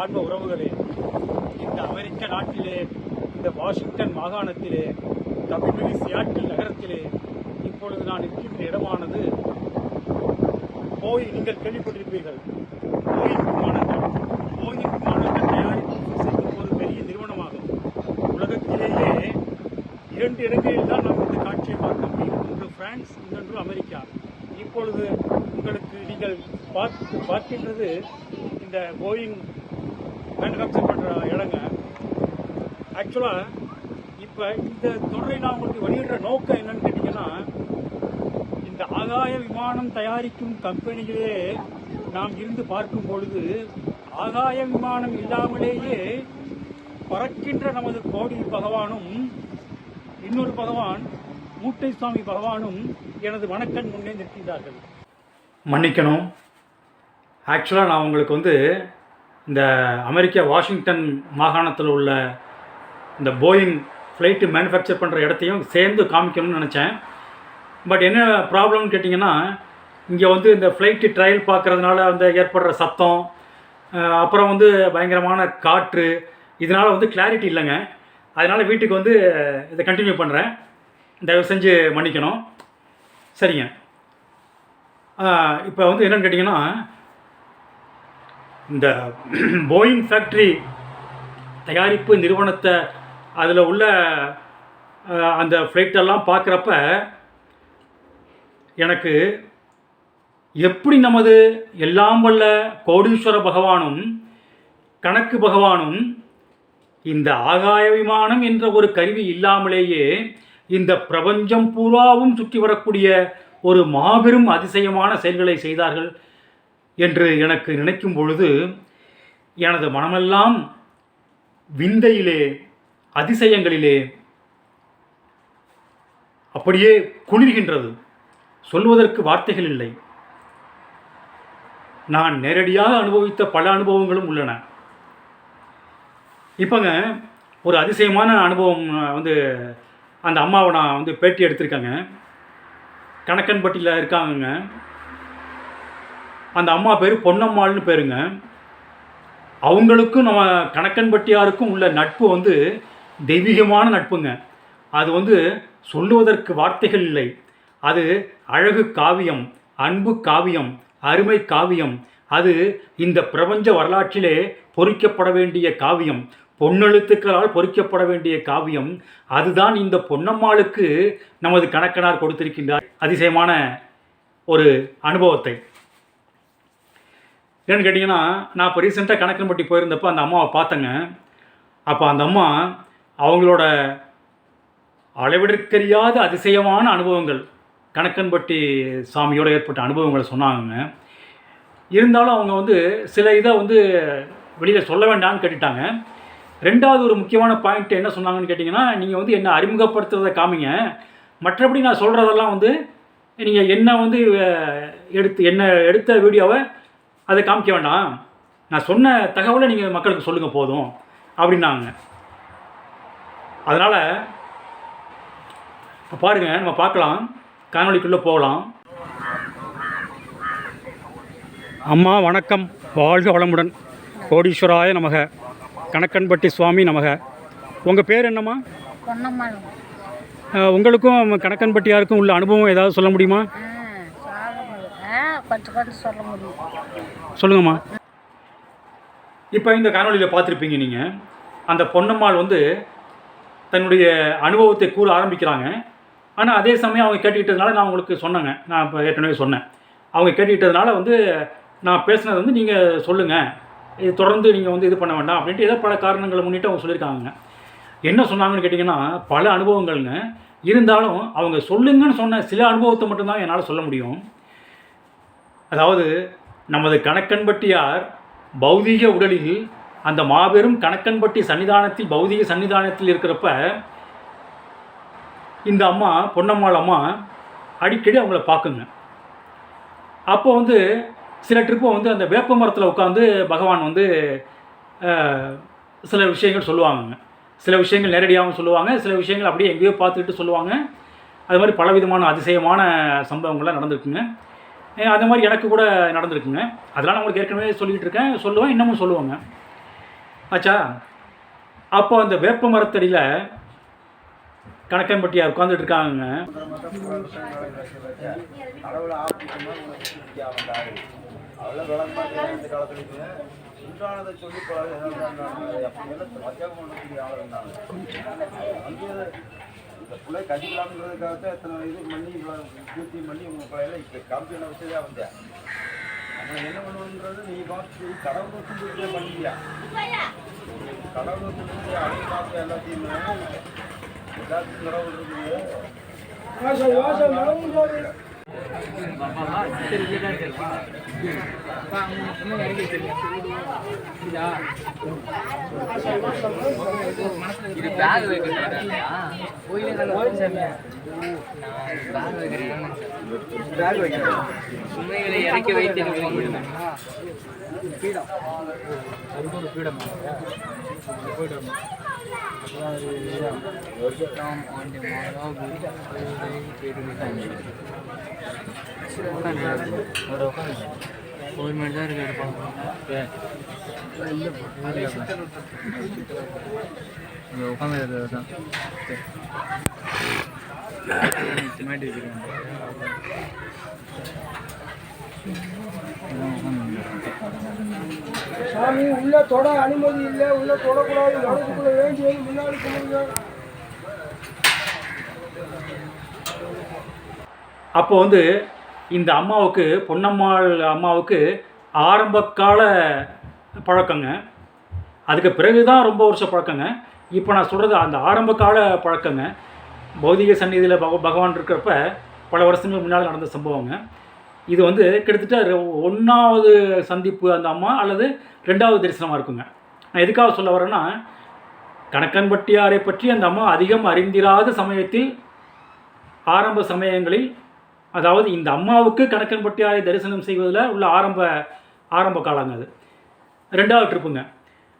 ஆன்ம உறவுகளே இந்த அமெரிக்க நாட்டிலே இந்த வாஷிங்டன் மாகாணத்திலே தமிழ்மொழி சியாட்டில் நகரத்திலே இப்பொழுது நான் இருக்கின்ற இடமானது போய் நீங்கள் கேள்விப்பட்டிருப்பீர்கள். போயிங் விமானங்கள் போயிங் விமானங்கள் தயாரிப்பு செய்யும் ஒரு பெரிய நிறுவனமாகும். உலகத்திலேயே இரண்டு இடங்களில் தான் நாம் இந்த காட்சியை பார்க்க முடியும். ஒன்று பிரான்ஸ் இன்னொன்று அமெரிக்கா. இப்பொழுது உங்களுக்கு நீங்கள் பார்த்து பார்க்கின்றது இந்த போயிங் மேனுஃபேக்சர் பண்ணுற இடங்க ஆக்சுவலாக இப்போ இந்த தொடரை நான் உங்களுக்கு வெளியிடுற நோக்கம் என்னன்னு கேட்டிங்கன்னா இந்த ஆகாய விமானம் தயாரிக்கும் கம்பெனிகளே நாம் இருந்து பார்க்கும் பொழுது ஆகாய விமானம் இல்லாமலேயே பறக்கின்ற நமது கோடி பகவானும் இன்னொரு பகவான் மூட்டை சுவாமி பகவானும் எனது வணக்கன் முன்னே நிற்கின்றார்கள். மன்னிக்கணும். ஆக்சுவலாக நான் உங்களுக்கு வந்து இந்த அமெரிக்கா வாஷிங்டன் மாகாணத்தில் உள்ள இந்த போயிங் ஃப்ளைட்டு மேனுஃபேக்சர் பண்ணுற இடத்தையும் சேர்ந்து காமிக்கணும்னு நினச்சேன். பட் என்ன ப்ராப்ளம்னு கேட்டிங்கன்னா இங்கே வந்து இந்த ஃப்ளைட்டு ட்ரையல் பார்க்குறதுனால வந்து ஏற்படுற சத்தம் அப்புறம் வந்து பயங்கரமான காற்று இதனால் வந்து கிளாரிட்டி இல்லைங்க. அதனால் வீட்டுக்கு வந்து இதை கண்டினியூ பண்ணுறேன் தயவு செஞ்சு மன்னிக்கணும். சரிங்க. இப்போ வந்து என்னன்னு கேட்டிங்கன்னா இந்த போயிங் ஃபேக்ட்ரி தயாரிப்பு நிறுவனத்தை அதில் உள்ள அந்த ஃப்ளைட்டெல்லாம் பார்க்குறப்ப எனக்கு எப்படி நமது எல்லாம் வல்ல கோடீஸ்வர பகவானும் கணக்கு பகவானும் இந்த ஆகாய விமானம் என்ற ஒரு கருவி இல்லாமலேயே இந்த பிரபஞ்சம் பூராவும் சுற்றி வரக்கூடிய ஒரு மாபெரும் அதிசயமான செயல்களை செய்தார்கள். என்று எனக்கு நினைக்கும் பொழுது எனது மனமெல்லாம் விந்தையிலே அதிசயங்களிலே அப்படியே குளிர்கின்றது. சொல்வதற்கு வார்த்தைகள் இல்லை. நான் நேரடியாக அனுபவித்த பல அனுபவங்களும் உள்ளன. இப்போங்க ஒரு அதிசயமான அனுபவம் வந்து அந்த அம்மாவை நான் வந்து பேட்டி எடுத்திருக்கேங்க. கணக்கன்பட்டியில் இருக்காங்கங்க. அந்த அம்மா பேர் பொன்னம்மாள்னு பேருங்க. அவங்களுக்கும் நம்ம கணக்கன்பட்டியாருக்கும் உள்ள நட்பு வந்து தெய்வீகமான நட்புங்க. அது வந்து சொல்லுவதற்கு வார்த்தைகள் இல்லை. அது அழகு காவியம் அன்பு காவியம் அருமை காவியம். அது இந்த பிரபஞ்ச வரலாற்றிலே பொறிக்கப்பட வேண்டிய காவியம். பொன்னெழுத்துக்களால் பொறிக்கப்பட வேண்டிய காவியம். அதுதான் இந்த பொன்னம்மாளுக்கு நமது கணக்கனார் கொடுத்திருக்கின்றார். அதிசயமான ஒரு அனுபவத்தை. ஏன்னு கேட்டிங்கன்னா நான் இப்போ ரீசெண்டாக கணக்கன்பட்டி போயிருந்தப்போ அந்த அம்மாவை பார்த்தேங்க. அப்போ அந்த அம்மா அவங்களோட அளவிடற்கறியாத அதிசயமான அனுபவங்கள் கணக்கன்பட்டி சாமியோடு ஏற்பட்ட அனுபவங்களை சொன்னாங்க இருந்தாலும் அவங்க வந்து சில இதை வந்து வெளியில் சொல்ல வேண்டாம்னு கேட்டுட்டாங்க. ரெண்டாவது ஒரு முக்கியமான பாயிண்ட் என்ன சொன்னாங்கன்னு கேட்டிங்கன்னா நீங்கள் வந்து என்ன அறிமுகப்படுத்துறதை காமிங்க. மற்றபடி நான் சொல்கிறதெல்லாம் வந்து நீங்கள் என்ன வந்து எடுத்து என்ன எடுத்த வீடியோவை அதை காமிக்க வேண்டாம். நான் சொன்ன தகவலை நீங்கள் மக்களுக்கு சொல்லுங்கள் போதும் அப்படின்னாங்க. அதனால் இப்போ பாருங்கள் நம்ம பார்க்கலாம். காணொளிக்குள்ளே போகலாம். அம்மா வணக்கம். வாழ்க வளமுடன். கோடீஸ்வராய நமக. கணக்கன்பட்டி சுவாமி நமக. உங்கள் பேர் என்னம்மா? உங்களுக்கும் கணக்கன்பட்டியாருக்கும் உள்ள அனுபவம் ஏதாவது சொல்ல முடியுமா ஆ சொல்ல முடியும் ஆ கொஞ்சம் கொஞ்சம் சொல்ல முடியும். சொல்லுங்கம்மா. இப்போ இந்த காணொளியில் பார்த்துருப்பீங்க நீங்கள் அந்த பொன்னம்மாள் வந்து தன்னுடைய அனுபவத்தை கூற ஆரம்பிக்கிறாங்க. ஆனால் அதே சமயம் அவங்க கேட்டுக்கிட்டதுனால நான் உங்களுக்கு சொன்னேங்க. நான் இப்போ ஏற்கனவே சொன்னேன். அவங்க கேட்டுக்கிட்டதுனால வந்து நான் பேசுனது வந்து நீங்கள் சொல்லுங்கள் இது தொடர்ந்து நீங்கள் வந்து இது பண்ண வேண்டாம் அப்படின்ட்டு ஏதோ பல காரணங்களை முன்னிட்டு அவங்க சொல்லியிருக்காங்க என்ன சொன்னாங்கன்னு கேட்டிங்கன்னா பல அனுபவங்கள்ங்க. இருந்தாலும் அவங்க சொல்லுங்கன்னு சொன்ன சில அனுபவத்தை மட்டும்தான் என்னால் சொல்ல முடியும். அதாவது நமது கணக்கன்பட்டியார் பௌதீக உடலில் அந்த மாபெரும் கணக்கன்பட்டி சன்னிதானத்தில் பௌதீக சன்னிதானத்தில் இருக்கிறப்ப இந்த அம்மா பொன்னம்மாள் அம்மா அடிக்கடி அவங்கள பார்க்குங்க. அப்போ வந்து சில ட்ரிப்பை வந்து அந்த வேப்ப மரத்தில் உட்காந்து பகவான் வந்து சில விஷயங்கள் சொல்லுவாங்கங்க. சில விஷயங்கள் நேரடியாகவும் சொல்லுவாங்க சில விஷயங்கள் அப்படியே எங்கேயோ பார்த்துக்கிட்டு சொல்லுவாங்க. அது மாதிரி பலவிதமான அதிசயமான சம்பவங்கள்லாம் நடந்திருக்குங்க. அந்த மாதிரி எனக்கு கூட நடந்திருக்குங்க. அதெல்லாம் நான் உங்களுக்கு ஏற்கனவே சொல்லிகிட்டு இருக்கேன். சொல்லுவேன் இன்னமும் சொல்லுவாங்க. ஆச்சா அப்போ அந்த வேப்ப மரத்தடியில் கணக்கன்பட்டியார் உட்காந்துட்டு இருக்காங்க. உண்டானதை சொல்லி இந்த பிள்ளை கட்டிக்கலாம்ங்கிறதுக்காக எத்தனை இது பண்ணி இவ்வளோ பூர்த்தி பண்ணி உங்கள் பிள்ளையில இப்போ கம்பெனி வச்சதே வந்தேன் நம்ம என்ன பண்ணுவோன்றது நீ பார்த்து கடவுள் சொல்லி பண்ணிக்கியா? கடவுள் சொல்லி அதை பார்த்து எல்லாத்தையுமே எல்லாத்துக்கும் கடவுள் இருக்குது இது பேக் வைக்கிறேன் பேக் ஒரு மணி தான் இருக்கு எடுப்பாங்க உட்காந்து தான் சிமெண்ட் வைக்கிறேன் சாமி உள்ள தொட அனுமதி இல்லை உள்ள தொடக்கூடாது வலதுக்குள்ள வேண்டி வந்து முன்னாடி சொல்லுங்க அப்போ வந்து இந்த அம்மாவுக்கு பொன்னம்மாள் அம்மாவுக்கு ஆரம்ப கால பழக்கங்க. அதுக்கு பிறகு தான் ரொம்ப வருஷம் பழக்கங்க. இப்போ நான் சொல்கிறது அந்த ஆரம்ப கால பழக்கங்க. பௌதிக சந்நிதியில் பக பகவான் இருக்கிறப்ப பல வருஷங்களுக்கு முன்னால் நடந்த சம்பவங்க. இது வந்து கிட்டத்தட்ட ஒன்றாவது சந்திப்பு அந்த அம்மா அல்லது ரெண்டாவது தரிசனமாக இருக்குங்க. நான் எதுக்காக சொல்ல வரேன்னா கணக்கன்பட்டியாரை பற்றி அந்த அம்மா அதிகம் அறிந்திராத சமயத்தில் ஆரம்ப சமயங்களில் அதாவது இந்த அம்மாவுக்கு கணக்கன்பட்டியாரை தரிசனம் செய்வதில் உள்ள ஆரம்ப ஆரம்ப காலங்க அது. ரெண்டாவது ட்ரிப்புங்க.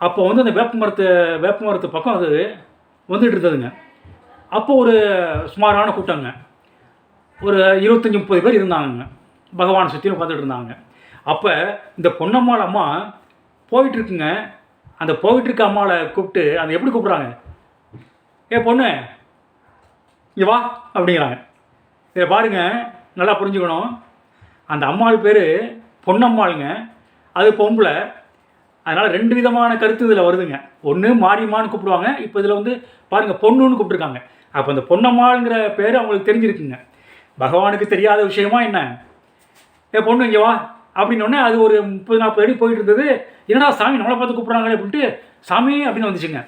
அப்போ வந்து அந்த வேப்ப மரத்து வேப்ப மரத்து பக்கம் அது வந்துட்டு இருந்ததுங்க. அப்போ ஒரு சுமாரான கூட்டங்க. ஒரு இருபத்தஞ்சி முப்பது பேர் இருந்தாங்க பகவானை சுற்றி உட்காந்துட்டு இருந்தாங்க. அப்போ இந்த பொன்னம்மாள் அம்மா போயிட்டுருக்குங்க அந்த போயிட்டுருக்க அம்மாவை கூப்பிட்டு அந்த எப்படி கூப்பிட்றாங்க? ஏ பொண்ணு இங்கே வா அப்படிங்கிறாங்க. இதை பாருங்க நல்லா புரிஞ்சுக்கணும். அந்த அம்மாள் பேர் பொன்னம்மாளுங்க. அது பொம்பளை. அதனால் ரெண்டு விதமான கருத்து இதில் வருதுங்க. ஒன்று மாரியம்மான்னு கூப்பிடுவாங்க. இப்போ இதில் வந்து பாருங்கள் பொண்ணுன்னு கூப்பிட்ருக்காங்க அப்போ அந்த பொன்னம்மாளுங்கிற பேர் அவங்களுக்கு தெரிஞ்சிருக்குங்க. பகவானுக்கு தெரியாத விஷயமா என்ன? ஏ பொண்ணு இங்கே வா. அப்படின்னோடனே அது ஒரு முப்பது நாற்பது அடி போயிட்டு இருந்தது. என்னடா சாமி நம்மளை பார்த்து கூப்பிட்றாங்களே அப்படின்ட்டு சாமி அப்படின்னு வந்துச்சுங்க.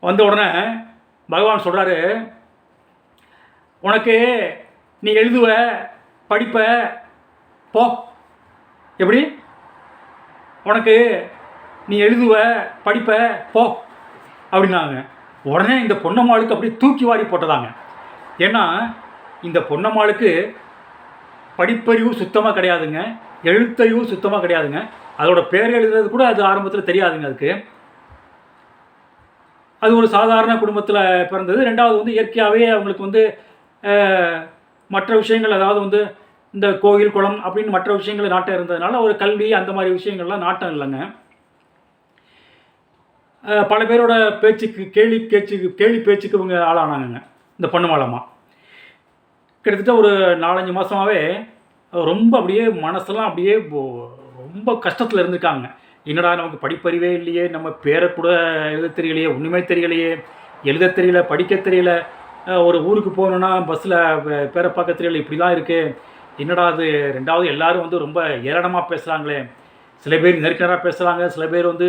வந்த உடனே பகவான் சொல்கிறாரு உனக்கு நீ எழுதுவ படிப்ப போ. எப்படி? உனக்கு நீ எழுதுவ படிப்ப போ அப்படின்னாங்க. உடனே இந்த பொன்னம்மாளுக்கு அப்படியே தூக்கி வாரி போட்டதாங்க. ஏன்னா இந்த பொன்னம்மாளுக்கு படிப்பறிவு சுத்தமாக கிடையாதுங்க. எழுத்தறிவு சுத்தமாக கிடையாதுங்க. அதோட பேர் எழுதுறது கூட அது ஆரம்பத்தில் தெரியாதுங்க அதுக்கு. அது ஒரு சாதாரண குடும்பத்தில் பிறந்தது. ரெண்டாவது வந்து இயற்கையாகவே அவங்களுக்கு வந்து மற்ற விஷயங்கள் அதாவது வந்து இந்த கோயில் குளம் அப்படின்னு மற்ற விஷயங்கள் நாட்டம் இருந்ததுனால ஒரு கல்வி அந்த மாதிரி விஷயங்கள்லாம் நாட்டம் இல்லைங்க. பல பேரோட பேச்சுக்கு கேலி பேச்சுக்கு கேலி பேச்சுக்கு இவங்க ஆளானாங்க இந்த பொண்ணுமாலம்மா கிட்டத்தட்ட ஒரு நாலஞ்சு மாதமாகவே ரொம்ப அப்படியே மனசெல்லாம் அப்படியே ரொம்ப கஷ்டத்தில் இருந்திருக்காங்க. என்னடா நமக்கு படிப்பறிவே இல்லையே நம்ம பேரை கூட எழுத தெரியலையே ஒன்றுமே தெரியலையே எழுத தெரியல படிக்க தெரியல ஒரு ஊருக்கு போகணுன்னா பஸ்ஸில் பேரை பார்க்க தெரியல இப்படிலாம் இருக்குது என்னடா அது ரெண்டாவது எல்லாரும் வந்து ரொம்ப ஏளனமாக பேசுகிறாங்களே சில பேர் நெருக்கடாக பேசுகிறாங்க சில பேர் வந்து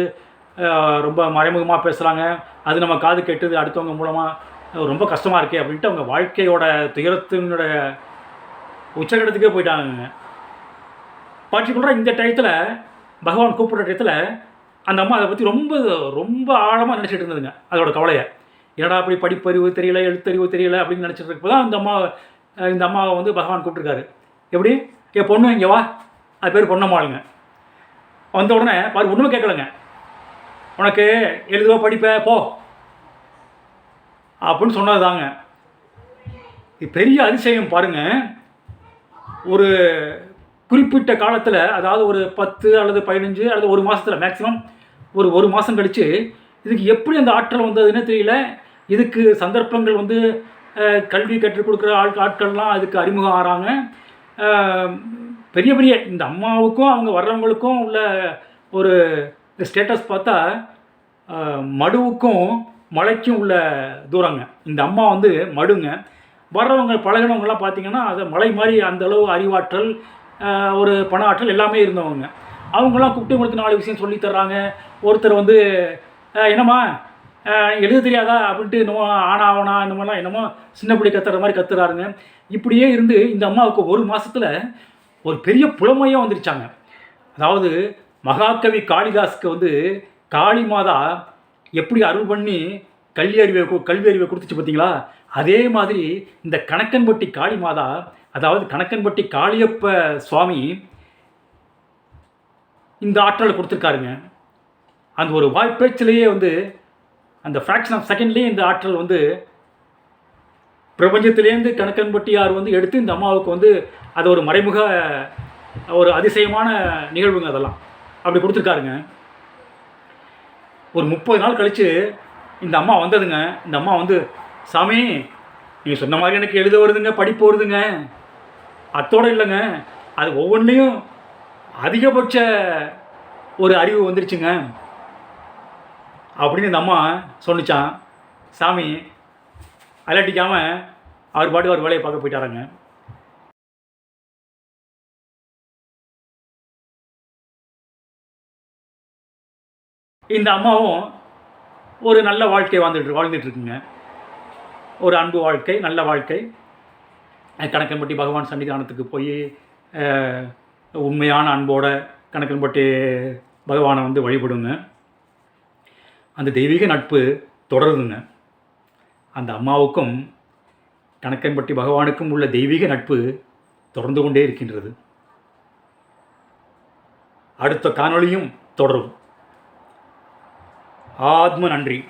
ரொம்ப மறைமுகமாக பேசுகிறாங்க அது நம்ம காது கெட்டது அடுத்தவங்க மூலமாக ரொம்ப கஷ்டமாக இருக்கே அப்படின்ட்டு அவங்க வாழ்க்கையோட துயரத்தினுடைய உச்சகட்டத்துக்கே போயிட்டாங்க பர்டிகுலராக இந்த டயத்தில் பகவான் கூப்பிட்ற டயத்தில் அந்த அம்மா அதை பற்றி ரொம்ப ரொம்ப ஆழமாக நினச்சிட்டு இருந்ததுங்க அதோட கவலையை. என்னடா அப்படி படிப்பறிவு தெரியல எழுத்தறிவு தெரியல அப்படின்னு நினச்சிட்டு இருக்கப்போ தான் அந்த அம்மா இந்த அம்மாவை வந்து பகவான் கூப்பிட்டுருக்காரு. எப்படி? ஏ பொண்ணு இங்கே வா. அது பேர் பொண்ணம்மாளுங்க வந்த உடனே பாரு ஒன்றுமே கேட்கலங்க. உனக்கு எழுதுவோ படிப்ப போ. அப்படின்னு சொன்னது தாங்க இது பெரிய அதிசயம் பாருங்க. ஒரு குறிப்பிட்ட காலத்தில் அதாவது ஒரு பத்து அல்லது பதினஞ்சு அல்லது ஒரு மாதத்தில் மேக்ஸிமம் ஒரு ஒரு மாதம் கழித்து இதுக்கு எப்படி அந்த ஆற்றல் வந்ததுன்னு தெரியல. இதுக்கு சந்தர்ப்பங்கள் வந்து கல்வி கற்றுக் கொடுக்குற ஆள் ஆட்கள்லாம் அதுக்கு அறிமுகம் ஆகிறாங்க பெரிய பெரிய இந்த அம்மாவுக்கும் அவங்க வர்றவங்களுக்கும் உள்ள ஒரு ஸ்டேட்டஸ் பார்த்தா மடுவுக்கும் மலைக்கும் உள்ள தூரங்க. இந்த அம்மா வந்து மடுங்க. வர்றவங்க பழகினவங்கலாம் பார்த்தீங்கன்னா அது மலை மாதிரி அந்த அளவு அறிவாற்றல் ஒரு பண ஆற்றல் எல்லாமே இருந்தவங்க. அவங்களாம் கூப்பிட்டு உங்களுக்கு நாலு விஷயம் சொல்லி தர்றாங்க. ஒருத்தர் வந்து என்னம்மா எழுத தெரியாதா? அப்படின்ட்டு இன்னமும் ஆனா ஆவனா மாதிரிலாம் என்னமோ சின்ன பிள்ளை கத்துற மாதிரி கத்துறாருங்க. இப்படியே இருந்து இந்த அம்மாவுக்கு ஒரு மாதத்தில் ஒரு பெரிய புலமையாக வந்துருச்சாங்க. அதாவது மகாகவி காளிதாஸ்க்கு வந்து காளி மாதா எப்படி அருள் பண்ணி கல்வி அறிவை கல்வி அறிவை கொடுத்துச்சு பார்த்தீங்களா அதே மாதிரி இந்த கணக்கன்பட்டி காளி மாதா அதாவது கணக்கன்பட்டி காளியப்ப சுவாமி இந்த ஆற்றலை கொடுத்துருக்காருங்க. அந்த ஒரு வாய்ப்பேச்சிலேயே வந்து அந்த ஃப்ராக்ஷன் ஆஃப் செகண்ட்லேயே இந்த ஆற்றல் வந்து பிரபஞ்சத்திலேருந்து கணக்கன்பட்டியார் வந்து எடுத்து இந்த அம்மாவுக்கு வந்து அது ஒரு மறைமுக ஒரு அதிசயமான நிகழ்வுங்க அதெல்லாம். அப்படி கொடுத்துருக்காருங்க. ஒரு முப்பது நாள் கழித்து இந்த அம்மா வந்ததுங்க. இந்த அம்மா வந்து சாமி நீங்கள் சொன்ன மாதிரி எனக்கு எழுத வருதுங்க படிப்பு வருதுங்க. அத்தோடு இல்லைங்க. அது ஒவ்வொன்றையும் அதிகபட்ச ஒரு அறிவு வந்துருச்சுங்க. அப்படின்னு இந்த அம்மா சொன்னிச்சான். சாமி அலட்டிக்காமல் அவர் பாட்டுக்கு அவர் வேலையை பார்க்க போயிட்டாருங்க. இந்த அம்மாவும் ஒரு நல்ல வாழ்க்கை வாழ்ந்துட்டு வாழ்ந்துட்டுருக்குங்க ஒரு அன்பு வாழ்க்கை நல்ல வாழ்க்கை. கணக்கன்பட்டி பகவான் சன்னிதானத்துக்கு போய் உண்மையான அன்போட கணக்கன்பட்டி பகவானை வந்து வழிபடுங்க. அந்த தெய்வீக நட்பு தொடருதுங்க. அந்த அம்மாவுக்கும் கணக்கன்பட்டி பகவானுக்கும் உள்ள தெய்வீக நட்பு தொடர்ந்து கொண்டே இருக்கின்றது. அடுத்த காணொளியும் தொடரும். ஆத்ம நன்றி.